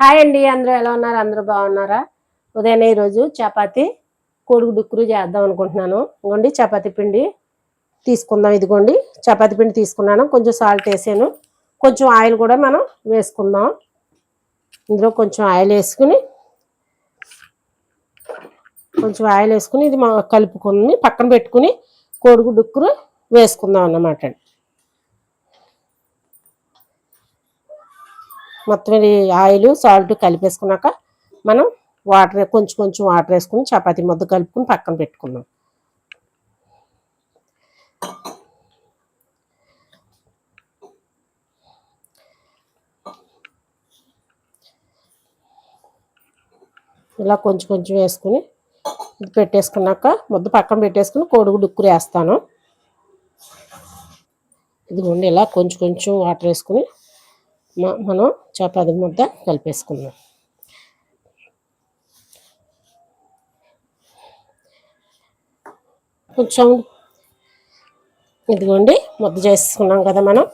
Hi అండి అందరూ ఎలా ఉన్నారు? అందరూ బాగున్నారా? ఉదయాన్నే ఈరోజు చపాతి కొడుకు డుక్కురు చేద్దాం అనుకుంటున్నాను. ఇదిగోండి చపాతి పిండి తీసుకుందాం. ఇదిగోండి చపాతి పిండి తీసుకున్నాను. కొంచెం సాల్ట్ వేసాను. కొంచెం ఆయిల్ కూడా మనం వేసుకుందాం. ఇందులో కొంచెం ఆయిల్ వేసుకుని కొంచెం ఆయిల్ వేసుకుని ఇది కలుపుకుని పక్కన పెట్టుకుని కోడుగు డుక్కురు వేసుకుందాం అన్నమాట. మొత్తం ఇది ఆయిల్ సాల్ట్ కలిపేసుకున్నాక మనం వాటర్ కొంచెం కొంచెం వాటర్ వేసుకుని చపాతీ ముద్ద కలుపుకుని పక్కన పెట్టుకున్నాం ఇలా కొంచెం కొంచెం వేసుకుని ఇది పెట్టేసుకున్నాక ముద్ద పక్కన పెట్టేసుకుని కోడుగు ఉక్కురు వేస్తాను. ఇదిగోండి ఇలా కొంచెం కొంచెం వాటర్ వేసుకుని మనం చపాతి ముద్ద కలిపేసుకుందాం. కొంచెం ఇదిగోండి ముద్ద చేసుకున్నాం కదా మనం.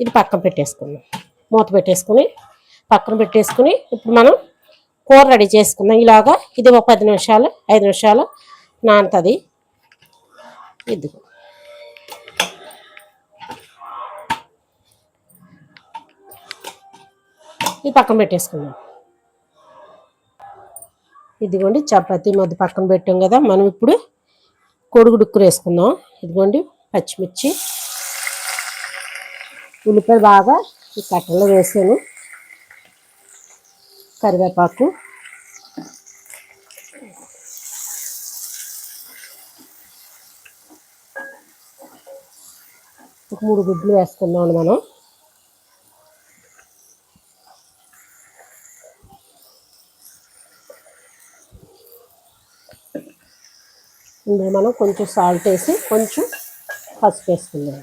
ఇది పక్కన పెట్టేసుకుందాం. మూత పెట్టేసుకుని పక్కన పెట్టేసుకుని ఇప్పుడు మనం కూర రెడీ చేసుకుందాం. ఇలాగా ఇది ఒక పది నిమిషాలు ఐదు నిమిషాలు నానుతుంది. ఇదిగో. ఇది పక్కన పెట్టేసుకుందాం. ఇదిగోండి చపాతీ మధ్య పక్కన పెట్టాం కదా మనం ఇప్పుడు కొడుగు డుక్కురు వేసుకుందాం. ఇదిగోండి పచ్చిమిర్చి ఉల్లిపాయ బాగా ఈ కట్టలో వేసాను. కరివేపాకు ఒక మూడు గుడ్లు వేసుకుందాం మనం. ఇందులో మనం కొంచెం సాల్ట్ వేసి కొంచెం పసుపు వేసుకుందాం.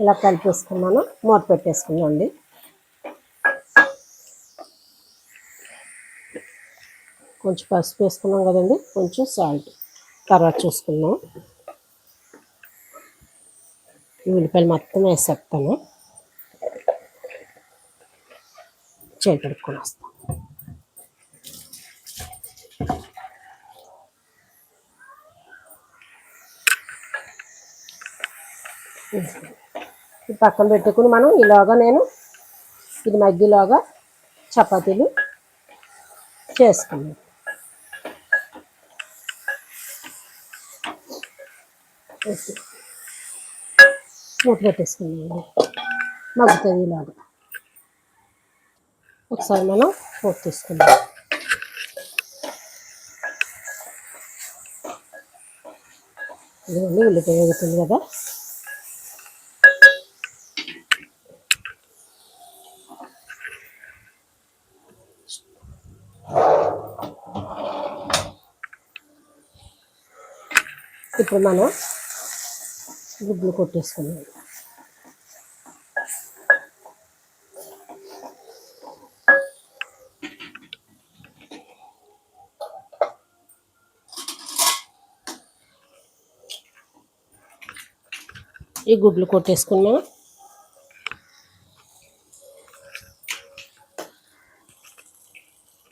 ఇలా కలిపేసుకున్నాను. మూత పెట్టేసుకుందాం కొంచెం పసుపు వేసుకున్నాం కదండి. కొంచెం సాల్ట్ తర్వాత చూసుకున్నాం ఉల్లిపాయలు మొత్తం వేసేస్తాను. చేయి కడుక్కొని వస్తాను ఇది పక్కన పెట్టుకుని మనం ఇలాగా నేను ఇది మగ్గిలాగా చపాతీలు చేసుకున్నాను ఓకే. మూత పెట్టేసుకున్నాం మగ్గుతుంది ఇలాగా ఒకసారి మనం మూత తీసుకుందాం. ఇదిగోండి ఉల్లిపాయ వేగుతుంది కదా. ఇప్పుడు మనం గుడ్లు కొట్టేసుకున్నాను ఈ గుడ్లు కొట్టేసుకున్నాం.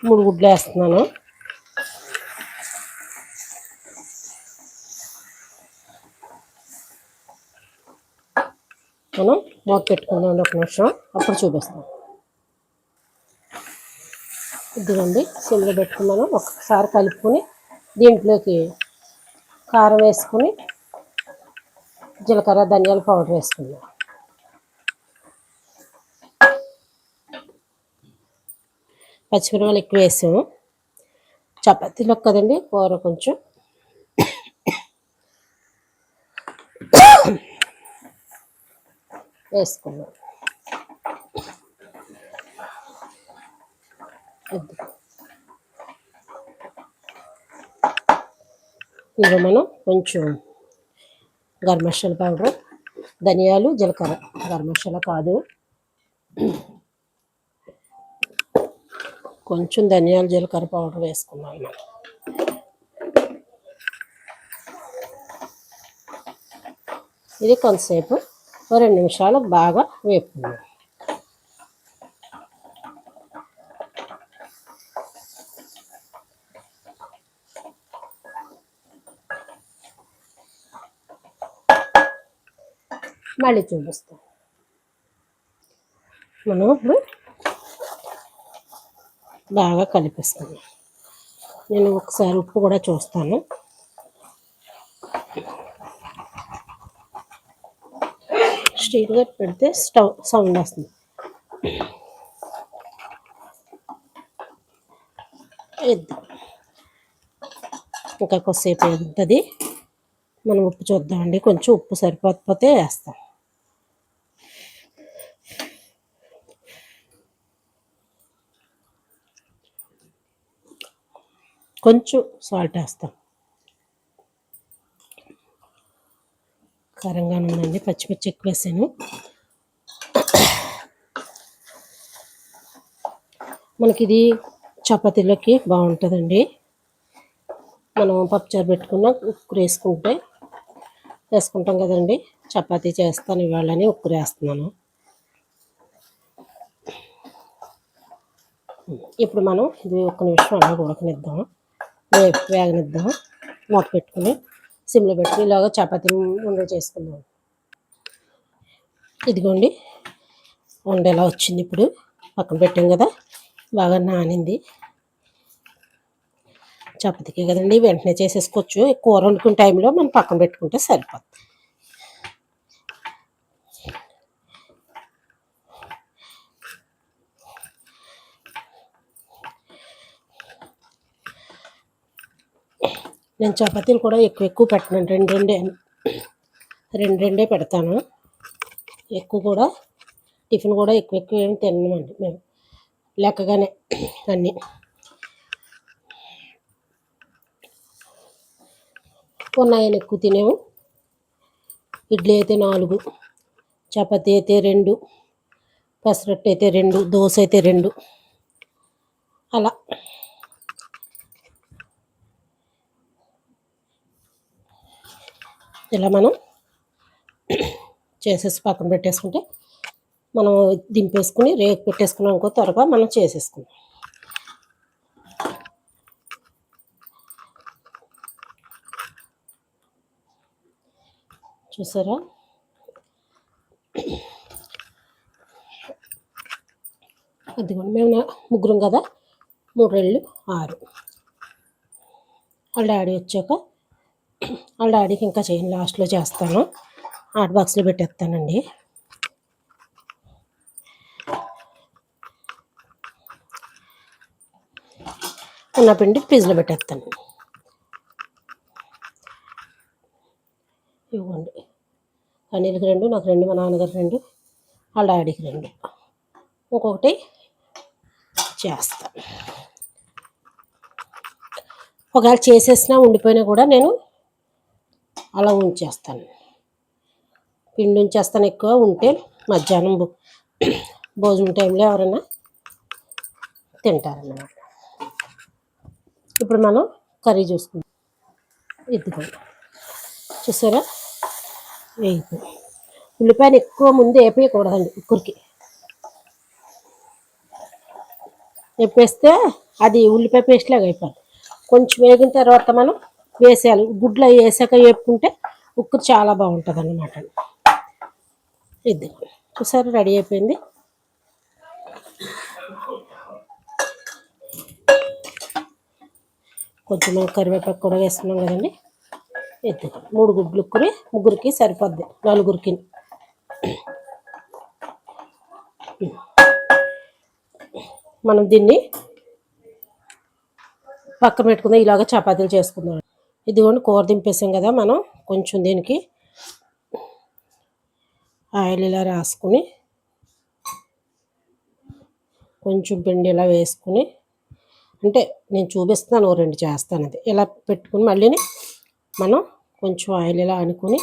మూడు గుడ్లు వేస్తున్నాను. మనం మూత పెట్టుకుందాం ఒక నిమిషం. అప్పుడు చూపిస్తాం ఇదిగోండి సిమ్లో పెట్టుకున్నాను. ఒక్కసారి కలుపుకొని దీంట్లోకి కారం వేసుకొని జీలకర్ర ధనియాల పౌడర్ వేసుకుందాం. పచ్చిమిరపకాయలు ఎక్కువ వేసాము. చపాతీలో కదండి కూర కొంచెం. వేసుకున్నాం. అది. మనం కొంచెం గరం మసాలా పౌడర్ ధనియాలు జీలకర్ర. గరం మసాలా కాదు. కొంచెం ధనియాలు జీలకర్ర పౌడర్ వేసుకున్నాను మనం. ఇది కొంతసేపు రెండు నిమిషాలు బాగా వేపుకున్నాం మళ్ళీ చూపిస్తాం. మనం ఇప్పుడు బాగా కలిపిస్తాను నేను ఒకసారి ఉప్పు కూడా చూస్తాను. స్టీల్గా పెడితే స్టవ్ సౌండ్ వస్తుంది. వేద్దాం. ఇంకా కొద్దిసేపు ఉంటుంది మనం ఉప్పు చూద్దామండి. కొంచెం ఉప్పు సరిపోకపోతే వేస్తాం. కొంచెం సాల్ట్ వేస్తాం. కారంగా ఉందండి పచ్చిమిర్చి ఎక్కువ వేసాను. మనకి ఇది చపాతీలోకి బాగుంటుందండి. మనం పప్పుచారు పెట్టుకున్న ఉక్కురు వేసుకుంటే వేసుకుంటాం కదండి. చపాతీ చేస్తాను ఇవాళని ఉక్కురు వేస్తున్నాను. ఇప్పుడు మనం ఇది ఒక్క నిమిషం అలా ఉడకనిద్దాం. వే వేగనిద్దాం. మూత పెట్టుకుని సిమ్లో పెట్టుకుని ఇలాగ చపాతీ ఉండ చేసుకుందాం. ఇదిగోండి ఉండ ఎలా వచ్చింది ఇప్పుడు? పక్కన పెట్టాం కదా బాగా నానింది. చపాతీకే కదండి వెంటనే చేసేసుకోవచ్చు. కూర వండుకునే టైంలో మనం పక్కన పెట్టుకుంటే సరిపోతుంది నేను చపాతీలు కూడా ఎక్కువ ఎక్కువ పెట్టను. రెండు రెండే రెండు రెండే పెడతాను. ఎక్కువ కూడా టిఫిన్ కూడా ఎక్కువ ఎక్కువ ఏమి తినమండి మేము. లెక్కగానే అన్నీ. ఉన్నాయని ఎక్కువ తినేము ఇడ్లీ అయితే నాలుగు చపాతీ అయితే రెండు పెసరట్టు అయితే రెండు దోశ అయితే రెండు. అలా. ఇలా మనం చేసేసి పక్కన పెట్టేసుకుంటే మనం దింపేసుకుని రేకు పెట్టేసుకున్నాం అనుకో త్వరగా మనం చేసేసుకుందాం. చూసారా? అదిగోండి మేము ముగ్గురం కదా? మూడు రెళ్ళు ఆరు. వాళ్ళ డాడీ వచ్చాక వాళ్ళ డాడీకి ఇంకా చేయను లాస్ట్లో చేస్తాను. హాట్ బాక్స్లో పెట్టేస్తానండి. ఉన్న పిండి ఫ్రిడ్జ్లో పెట్టేస్తాను. ఇవ్వండి. అనిల్కి రెండు నాకు రెండు మా నాన్నగారు రెండు వాళ్ళ డాడీకి రెండు. ఇంకొకటి చేస్తాను ఒకవేళ చేసేసినా ఉండిపోయినా కూడా నేను అలా ఉంచేస్తాను. పిండి ఉంచేస్తాను ఎక్కువ ఉంటే మధ్యాహ్నం భోజనం టైంలో ఎవరైనా తింటారన్నమాట. ఇప్పుడు మనం కర్రీ చూసుకుందాం. ఇదిగోండి చూసారా? వేయిపోయి ఉల్లిపాయలు ఎక్కువ ముందు వేపేయకూడదండి ఉక్కురికి వేపేస్తే అది ఉల్లిపాయ పేస్ట్ లాగా అయిపోతుంది కొంచెం వేగిన తర్వాత మనం వేసేయాలి. గుడ్లు అవి వేసాక వేపుకుంటే ఉక్కు చాలా బాగుంటుంది అన్నమాట ఇది ఒకసారి రెడీ అయిపోయింది. కొంచెం కరివేపాకు కూడా వేస్తున్నాం కదండి. ఎత్తు మూడు గుడ్లు ఉక్కుని ముగ్గురికి సరిపోద్ది నలుగురికి. మనం దీన్ని పక్కన పెట్టుకుందాం ఇలాగ చపాతీలు చేసుకుందాం. ఇదిగోండి కూర దింపేసాం కదా మనం. కొంచెం దీనికి ఆయిల్ ఇలా రాసుకుని కొంచెం పిండి ఇలా వేసుకుని అంటే నేను చూపిస్తాను రెండు చేస్తాను అది. ఇలా పెట్టుకుని మళ్ళీని మనం కొంచెం ఆయిల్ ఇలా అనుకుని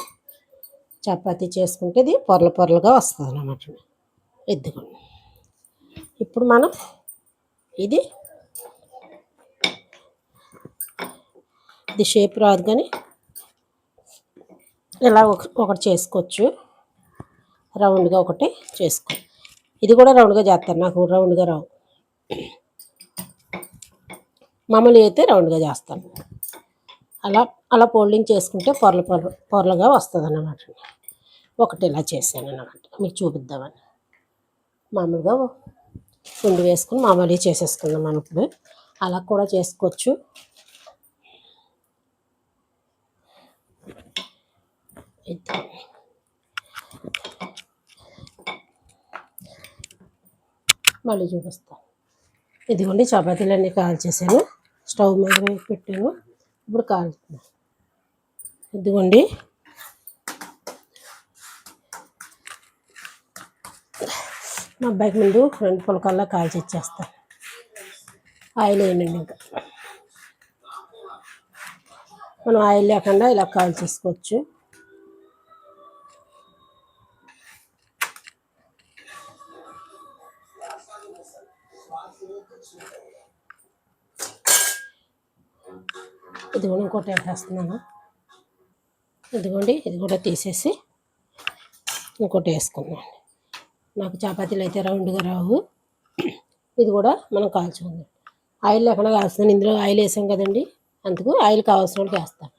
చపాతీ చేసుకుంటే ఇది పొరలు పొరలుగా వస్తుంది అన్నమాట ఎద్దుకొని ఇప్పుడు మనం ఇది ఇది షేప్ రాదు కానీ ఇలా ఒక- ఒకటి చేసుకోవచ్చు. రౌండ్గా ఒకటి చేసుకో. ఇది కూడా రౌండ్గా చేస్తాను నాకు రౌండ్గా రావు. మామూలు అయితే రౌండ్గా చేస్తాను. అలా అలా ఫోల్డింగ్ చేసుకుంటే పొరల పొర పొరలుగా వస్తుంది అన్నమాట ఒకటి ఇలా చేశాను అన్నమాట మీకు చూపిద్దామని. మామూలుగా ఉండి వేసుకుని మామూలుగా చేసేసుకుందాం మనం ఇప్పుడు అలా కూడా చేసుకోవచ్చు. ఇది. మళ్ళీ చూపిస్తాను ఇదిగోండి చపాతీలన్నీ కాల్చేసాను స్టవ్ మీద పెట్టాను. ఇప్పుడు కాలుతున్నాను ఇదిగోండి. మా అబ్బాయికి ముందు రెండు పులకల్లా కాల్చి ఇచ్చేస్తాను ఆయిల్ వేయండి ఇంకా. మనం ఆయిల్ లేకుండా ఇలా కాల్ ఇది కూడా ఇంకోటి వేసేస్తున్నాను ఇదిగోండి ఇది కూడా తీసేసి ఇంకోటి వేసుకున్నాను నాకు చపాతీలు అయితే రౌండ్గా రావు. ఇది కూడా మనం కాల్చుకుందాం. ఆయిల్ లేకుండా కాల్చుతాను ఇందులో ఆయిల్ వేసాం కదండి అందుకు ఆయిల్ కావాల్సిన వాళ్ళకి వేస్తాను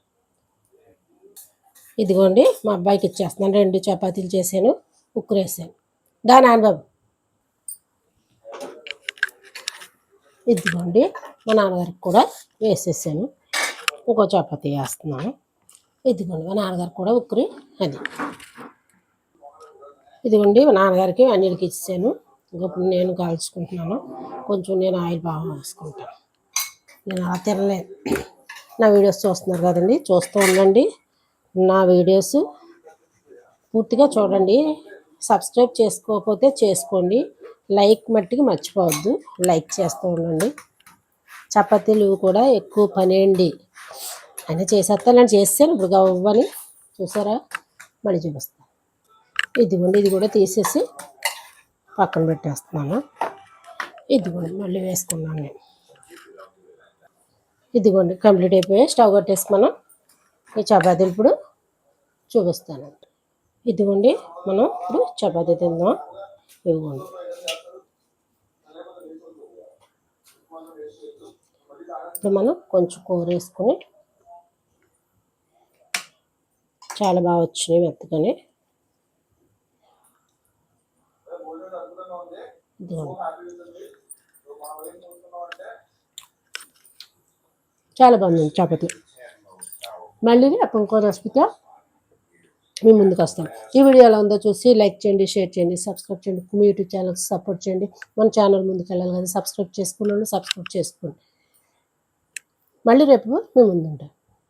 ఇదిగోండి మా అబ్బాయికి ఇచ్చేస్తున్నాను. రెండు చపాతీలు చేశాను ఉక్కురేసాను వేసాను. దా నాన్నబాబు ఇదిగోండి మా నాన్నగారికి కూడా వేసేసాను. ఇంకో చపాతి వేస్తున్నాను. ఇదిగోండి మా నాన్నగారికి కూడా ఉక్కురి అది. ఇదిగోండి మా నాన్నగారికి అన్నిటికి ఇచ్చాను ఇంకొక నేను కాల్చుకుంటున్నాను. కొంచెం నేను ఆయిల్ బాగా వేసుకుంటాను నేను అలా తినలేదు. నా వీడియోస్ చూస్తున్నారు కదండి చూస్తూ ఉండండి. నా వీడియోస్ పూర్తిగా చూడండి. సబ్స్క్రైబ్ చేసుకోకపోతే చేసుకోండి. లైక్ మట్టికి మర్చిపోవద్దు. లైక్ చేస్తూ ఉండండి. చపాతీలు కూడా ఎక్కువ పని అండి అని చేసేస్తాను చేస్తాను. ఇప్పుడు గవ్వని చూసారా? మళ్ళీ చూపిస్తాను ఇదిగోండి ఇది కూడా తీసేసి పక్కన పెట్టేస్తున్నాను. ఇదిగోండి మళ్ళీ వేసుకున్నాను నేను. ఇదిగోండి కంప్లీట్ అయిపోయి స్టవ్ కట్టేసి మనం ఈ చపాతీలు ఇప్పుడు చూపిస్తాను ఇదిగోండి మనం ఇప్పుడు చపాతీ తిందాం. ఇదిగోండి. ఇప్పుడు మనం కొంచెం కూరేసుకుని చాలా బాగా వచ్చినాయి మెత్తగానే. చాలా బాగుంది చపాతి. మళ్ళీ అప్పుడు ఇంకో రెసిపీతో మీ ముందుకు వస్తాం. ఈ వీడియో ఎలా ఉందో చూసి లైక్ చేయండి షేర్ చేయండి సబ్స్క్రైబ్ చేయండి. మీ యూట్యూబ్ ఛానల్ సపోర్ట్ చేయండి. మన ఛానల్ ముందుకు వెళ్ళాలి కదా సబ్స్క్రైబ్ చేసుకున్నాను సబ్స్క్రైబ్ చేసుకోండి. మళ్ళీ రేపు మీ ముందు